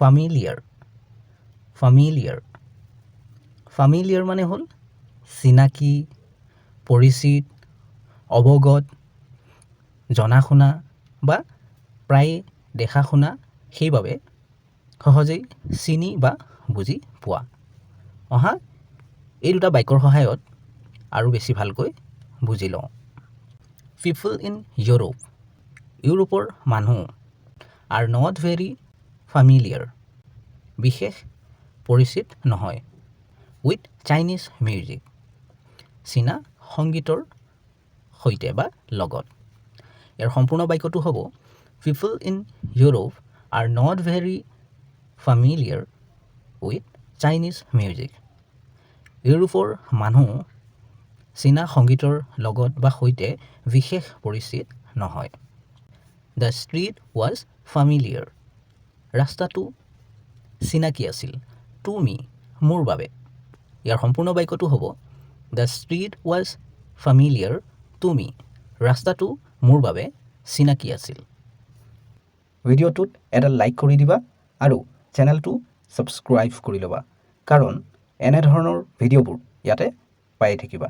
ফামিলিয়াৰ ফামিলিয়াৰ ফামিলিয়াৰ মানে হ'ল চিনাকি পৰিচিত অৱগত জনা শুনা বা প্ৰায়ে দেখা শুনা সেইবাবে সহজেই চিনি বা বুজি পোৱা। অহা এই দুটা বাক্যৰ সহায়ত আৰু বেছি ভালকৈ বুজি লওঁ। পিপল ইন ইউৰোপ ইউৰোপৰ মানুহ আৰ নট ভেৰি ফামিলিয়াৰ বিশেষ পৰিচিত নহয় উইথ চাইনিজ মিউজিক চীনা সংগীতৰ সৈতে বা লগত। ইয়াৰ সম্পূৰ্ণ বাক্যটো হ'ব people in Europe are not very familiar with Chinese music ইউৰোপৰ মানুহ চীনা সংগীতৰ লগত বা সৈতে বিশেষ পৰিচিত নহয়। দ্য ষ্ট্ৰীট ৱাজ ফামিলিয়াৰ ৰাস্তাটো চিনাকি আছিল। টু মি মোৰ বাবে। ইয়াৰ সম্পূৰ্ণ বাক্যটো হ'ব the street was familiar to me ৰাস্তাটো মোৰ বাবে চিনাকি আছিল। ভিডিঅ'টোত এটা লাইক কৰি দিবা আৰু চেনেলটো ছাবস্ক্ৰাইব কৰি ল'বা, কাৰণ এনেধৰণৰ ভিডিঅ'বোৰ ইয়াতে পাই থাকিবা।